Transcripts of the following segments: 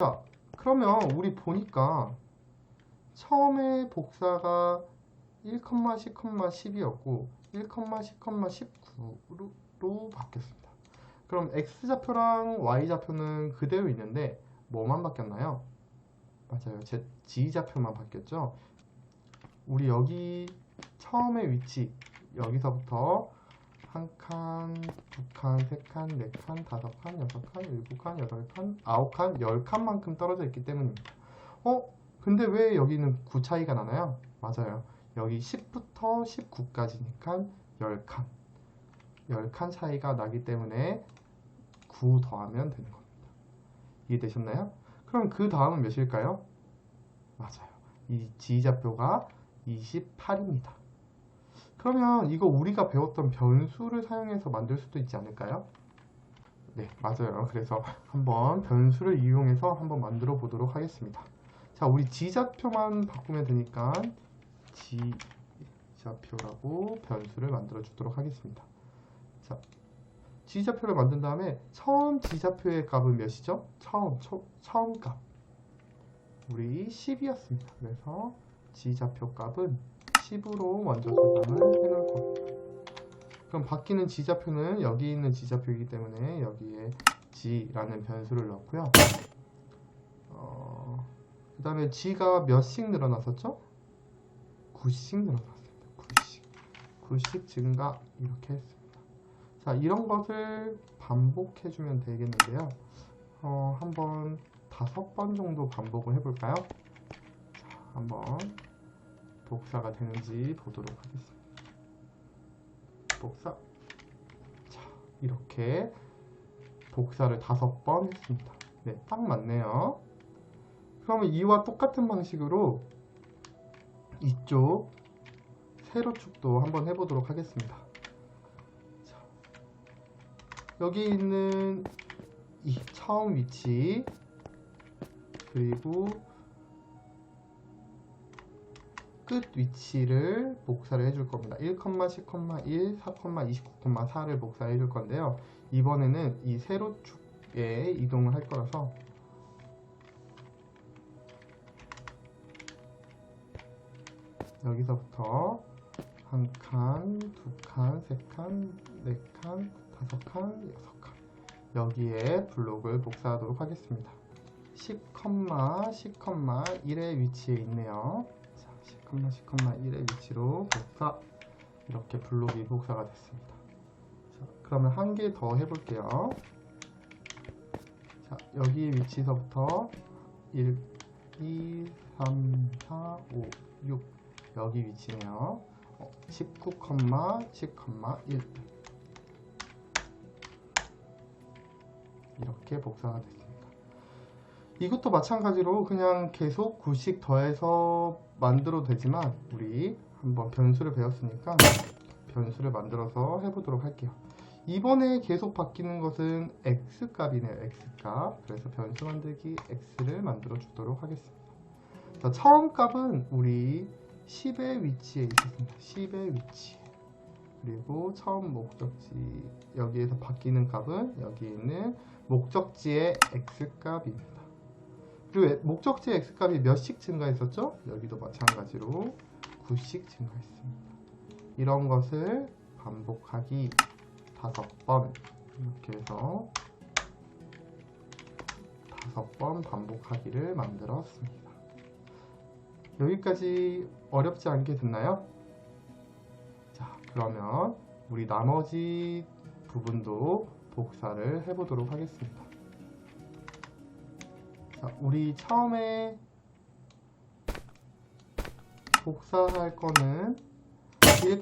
자, 그러면 우리 보니까 처음에 복사가 1, 10, 10이었고 1, 10, 19로 바뀌었습니다. 그럼 x좌표랑 y좌표는 그대로 있는데 뭐만 바뀌었나요? 맞아요. 제 g좌표만 바뀌었죠. 우리 여기 처음에 위치 여기서부터 한 칸, 두 칸, 세 칸, 네 칸, 다섯 칸, 여섯 칸, 일곱 칸, 여덟 칸, 아홉 칸, 열 칸만큼 떨어져 있기 때문입니다. 어? 근데 왜 여기는 9 차이가 나나요? 맞아요. 여기 10부터 19까지니까 10칸. 10칸 차이가 나기 때문에 9 더하면 되는 겁니다. 이해되셨나요? 그럼 그 다음은 몇일까요? 맞아요. 이 G좌표가 28입니다. 그러면 이거 우리가 배웠던 변수를 사용해서 만들 수도 있지 않을까요? 네, 맞아요. 그래서 한번 변수를 이용해서 한번 만들어 보도록 하겠습니다. 자, 우리 G좌표만 바꾸면 되니까 G좌표라고 변수를 만들어 주도록 하겠습니다. 자, G좌표를 만든 다음에 처음 G좌표의 값은 몇이죠? 처음, 초, 처음 값. 우리 10이었습니다. 그래서 G좌표 값은 10으로 먼저 저장을 겁니다. 그럼 바뀌는 G좌표는 여기 있는 G좌표이기 때문에 여기에 G라는 변수를 넣고요. 어, 그 다음에 G가 몇씩 늘어났었죠? 9씩 늘어났습니다. 9씩. 9씩 증가 이렇게 했습니다. 자, 이런 것을 반복해 주면 되겠는데요. 어, 한번 다섯 번 정도 반복을 해볼까요? 자, 한번 복사가 되는지 보도록 하겠습니다. 복사. 자, 이렇게 복사를 다섯 번 했습니다. 네, 딱 맞네요. 그러면 이와 똑같은 방식으로 이쪽 세로축도 한번 해보도록 하겠습니다. 자, 여기 있는 이 처음 위치 그리고 끝 위치를 복사를 해줄 겁니다. 1, 10, 1, 4, 29,4를 복사해 줄 건데요. 이번에는 이 세로축에 이동을 할 거라서 여기서부터 한 칸, 두 칸, 세 칸, 네 칸, 다섯 칸, 여섯 칸 여기에 블록을 복사하도록 하겠습니다. 10, 10, 1의 위치에 있네요. 자, 10, 10, 1의 위치로 복사 이렇게 블록이 복사가 됐습니다. 자, 그러면 한 개 더 해볼게요. 자, 여기 위치서부터 1, 2, 3, 4, 5, 6 여기 위치네요. 어, 19, 10, 1 이렇게 복사가 됐습니다. 이것도 마찬가지로 그냥 계속 9씩 더해서 만들어도 되지만 우리 한번 변수를 배웠으니까 변수를 만들어서 해보도록 할게요. 이번에 계속 바뀌는 것은 x값이네요. x값. 그래서 변수 만들기 x를 만들어 주도록 하겠습니다. 자, 처음 값은 우리 10의 위치에 있었습니다. 10의 위치. 그리고 처음 목적지 여기에서 바뀌는 값은 여기 있는 목적지의 x값입니다. 그리고 목적지의 x값이 몇씩 증가했었죠? 여기도 마찬가지로 9씩 증가했습니다. 이런 것을 반복하기 다섯 번 이렇게 해서 다섯 번 반복하기를 만들었습니다. 여기까지 어렵지 않게 됐나요? 자, 그러면 우리 나머지 부분도 복사를 해보도록 하겠습니다. 자, 우리 처음에 복사할 거는 1, 10,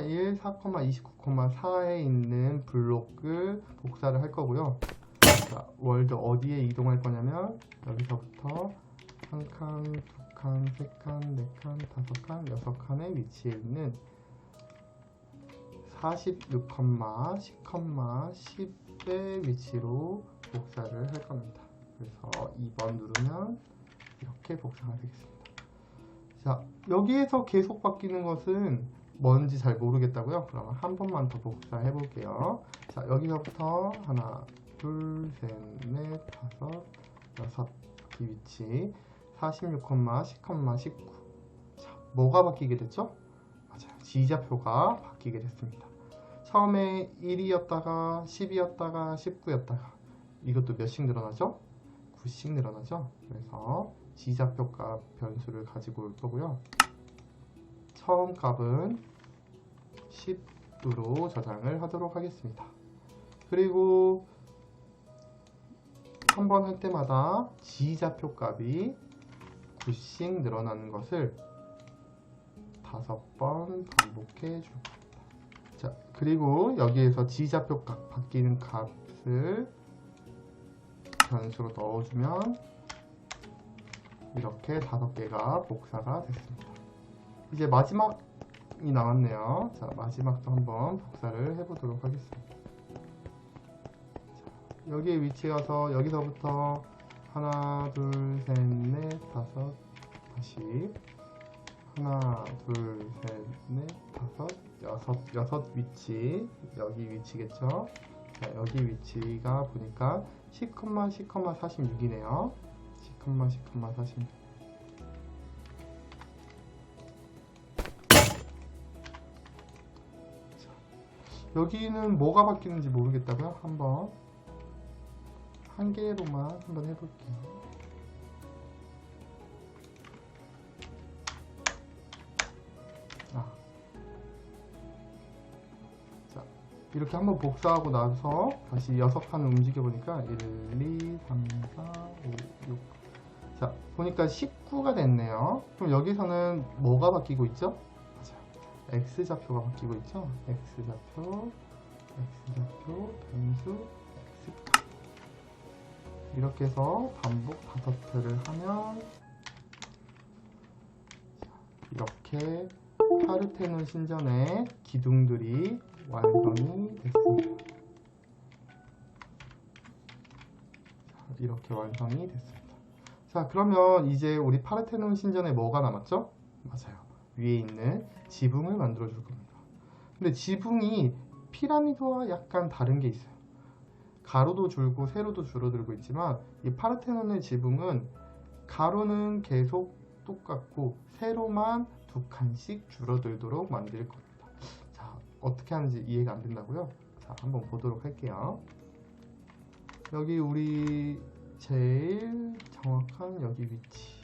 1, 4, 29,4에 있는 블록을 복사를 할 거고요. 자, 월드 어디에 이동할 거냐면 여기서부터 한 칸, 두 칸, 세 칸, 네 칸, 다섯 칸, 여섯 칸의 위치에 있는 46, 10, 10의 위치로 복사를 할 겁니다. 그래서 2번 누르면 이렇게 복사가 되겠습니다. 자, 여기에서 계속 바뀌는 것은 뭔지 잘 모르겠다고요? 그러면 한 번만 더 복사해 볼게요. 자, 여기서부터 하나, 둘, 셋, 넷, 다섯, 6, 이 위치 46, 10, 19. 자, 뭐가 바뀌게 됐죠? 맞아요. 지좌표가 바뀌게 됐습니다. 처음에 1이었다가 10이었다가 19였다가 이것도 몇씩 늘어나죠? 9씩 늘어나죠? 그래서 지좌표 값 변수를 가지고 올 거고요. 처음 값은 10으로 저장을 하도록 하겠습니다. 그리고 한 번 할 때마다 지좌표 값이 9씩 늘어나는 것을 다섯 번 반복해 줄 겁니다. 자, 그리고 여기에서 지좌표 값 바뀌는 값을 변수로 넣어주면 이렇게 다섯 개가 복사가 됐습니다. 이제 마지막이 남았네요. 자, 마지막도 한번 복사를 해보도록 하겠습니다. 자, 여기에 위치 가서 여기서부터 하나, 둘, 셋, 넷, 다섯, 다시 하나, 둘, 셋, 넷, 다섯, 여섯, 여섯 위치 여기 위치겠죠? 자, 여기 위치가 보니까 10, 10, 46이네요. 10, 10, 46. 여기는 뭐가 바뀌는지 모르겠다고요? 한번 한 개로만 한번 해볼게요. 아. 자, 이렇게 한번 복사하고 나서 다시 여섯 칸을 움직여 보니까 1, 2, 3, 4, 5, 6. 자, 보니까 19가 됐네요. 그럼 여기서는 뭐가 바뀌고 있죠? 맞아요. x 좌표가 바뀌고 있죠? x 좌표, x 좌표, 변수, x 이렇게 해서 반복 다섯 회를 하면 자, 이렇게 파르테논 신전의 기둥들이 완성이 됐습니다. 자, 이렇게 완성이 됐습니다. 자, 그러면 이제 우리 파르테논 신전에 뭐가 남았죠? 맞아요. 위에 있는 지붕을 만들어 줄 겁니다. 근데 지붕이 피라미드와 약간 다른 게 있어요. 가로도 줄고 세로도 줄어들고 있지만 이 파르테논의 지붕은 가로는 계속 똑같고 세로만 두 칸씩 줄어들도록 만들 겁니다. 자, 어떻게 하는지 이해가 안 된다고요? 자, 한번 보도록 할게요. 여기 우리 제일 정확한 여기 위치.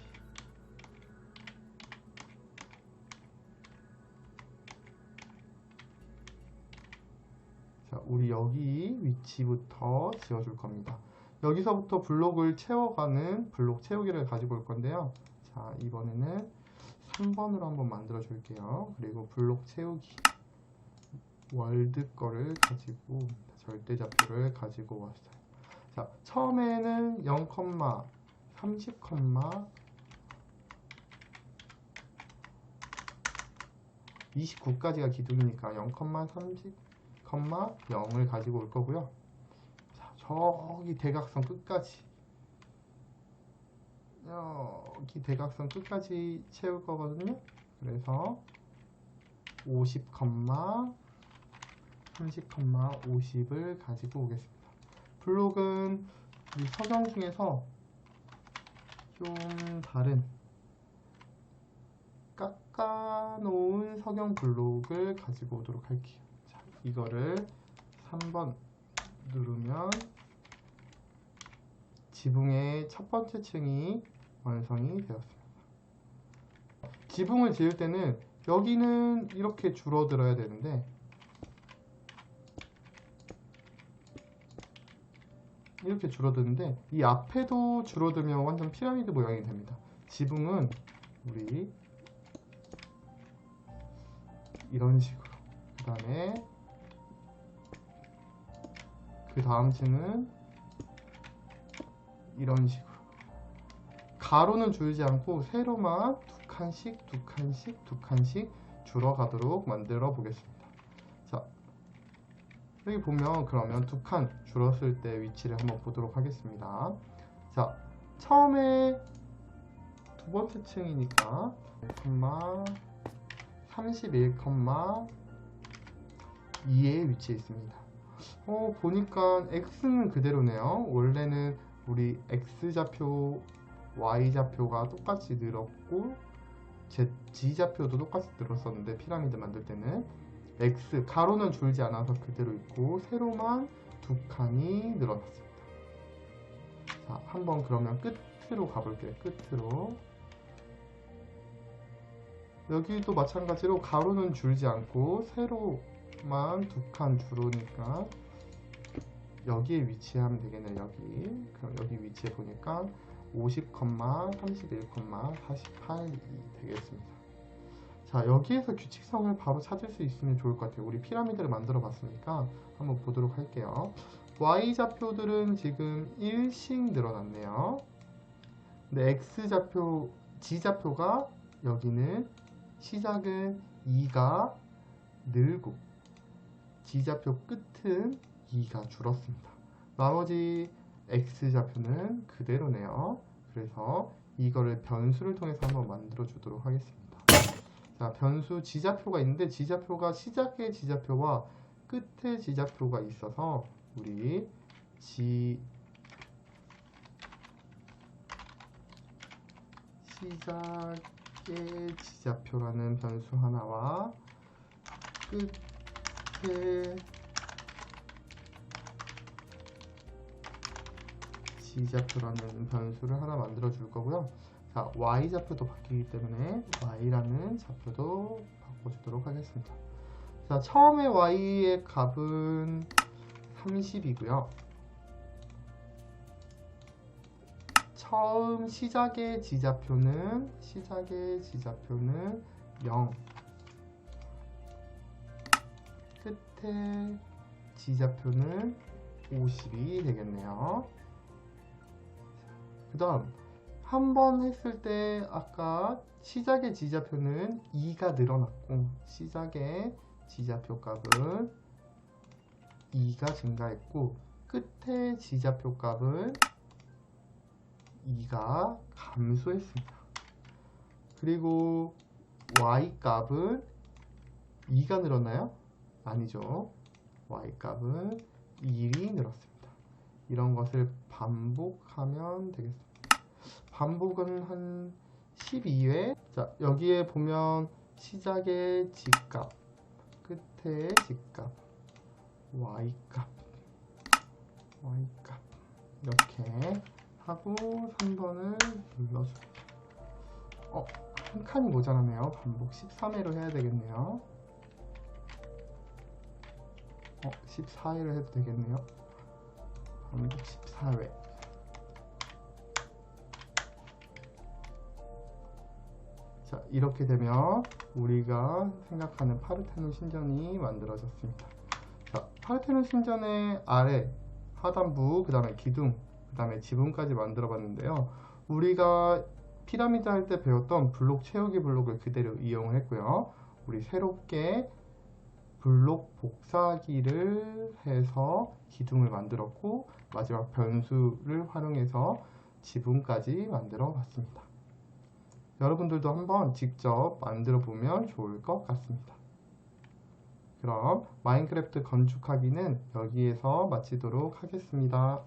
자, 우리 여기 위치부터 지어줄 겁니다. 여기서부터 블록을 채워가는 블록 채우기를 가지고 올 건데요. 자, 이번에는 3번으로 한번 만들어 줄게요. 그리고 블록 채우기 월드 거를 가지고 절대좌표를 가지고 왔어요. 자, 처음에는 0, 30, 29까지가 기둥이니까 0, 30, 0을 가지고 올 거고요. 자, 저기 대각선 끝까지 여기 대각선 끝까지 채울 거거든요. 그래서 50, 30, 50을 가지고 오겠습니다. 블록은 이 서경 중에서 좀 다른 깎아놓은 석영 블록을 가지고 오도록 할게요. 자, 이거를 3번 누르면 지붕의 첫 번째 층이 완성이 되었습니다. 지붕을 지을 때는 여기는 이렇게 줄어들어야 되는데 이렇게 줄어드는데 이 앞에도 줄어들면 완전 피라미드 모양이 됩니다. 지붕은 우리 이런 식으로 그 다음에 그 다음 층은 이런 식으로 가로는 줄지 않고 세로만 두 칸씩 두 칸씩 두 칸씩 줄어가도록 만들어 보겠습니다. 자 여기 보면 그러면 두 칸 줄었을 때 위치를 한번 보도록 하겠습니다. 자 처음에 두 번째 층이니까 31,2에 위치해 있습니다. 어, 보니까 x는 그대로네요. 원래는 우리 x좌표, y좌표가 똑같이 늘었고 z, g좌표도 똑같이 늘었었는데 피라미드 만들 때는 x 가로는 줄지 않아서 그대로 있고 세로만 두 칸이 늘어났습니다. 자, 한번 그러면 끝으로 가볼게요. 끝으로 여기도 마찬가지로 가로는 줄지 않고 세로만 두 칸 줄으니까 여기에 위치하면 되겠네요. 여기 그럼 여기 위치해 보니까 50, 31, 48이 되겠습니다. 자 여기에서 규칙성을 바로 찾을 수 있으면 좋을 것 같아요. 우리 피라미드를 만들어 봤으니까 한번 보도록 할게요. Y좌표들은 지금 1씩 늘어났네요. 근데 X좌표, G좌표가 여기는 시작은 2가 늘고 G좌표 끝은 2가 줄었습니다. 나머지 X좌표는 그대로네요. 그래서 이거를 변수를 통해서 한번 만들어 주도록 하겠습니다. 자, 변수 G좌표가 있는데 G좌표가 시작의 G좌표와 끝의 G좌표가 있어서 우리 G 시작의 G좌표라는 변수 하나와 끝의 G좌표라는 변수를 하나 만들어 줄 거고요. 자, Y좌표도 바뀌기 때문에 Y라는 좌표도 바꿔주도록 하겠습니다. 자, 처음에 Y의 값은 30이고요. 처음 시작의 G좌표는 시작의 G좌표는 0 끝에 G좌표는 50이 되겠네요. 그 다음 한 번 했을 때 아까 시작의 G좌표는 2가 늘어났고 시작의 G좌표 값은 2가 증가했고 끝에 G좌표 값은 2가 감소했습니다. 그리고 Y 값은 2가 늘었나요? 아니죠. Y 값은 1이 늘었습니다. 이런 것을 반복하면 되겠습니다. 반복은 한 12회. 자, 여기에 보면 시작의 G값, 끝에 G값, Y값, Y값 이렇게 하고 3번을 눌러줍니다. 어, 한 칸이 모자라네요. 반복 13회로 해야 되겠네요. 어, 14회로 해도 되겠네요. 반복 14회. 자, 이렇게 되면 우리가 생각하는 파르테논 신전이 만들어졌습니다. 자, 파르테논 신전의 아래 하단부, 그 다음에 기둥, 그 다음에 지붕까지 만들어 봤는데요. 우리가 피라미드 할 때 배웠던 블록 채우기 블록을 그대로 이용을 했고요. 우리 새롭게 블록 복사기를 해서 기둥을 만들었고 마지막 변수를 활용해서 지붕까지 만들어 봤습니다. 여러분들도 한번 직접 만들어 보면 좋을 것 같습니다. 그럼 마인크래프트 건축하기는 여기에서 마치도록 하겠습니다.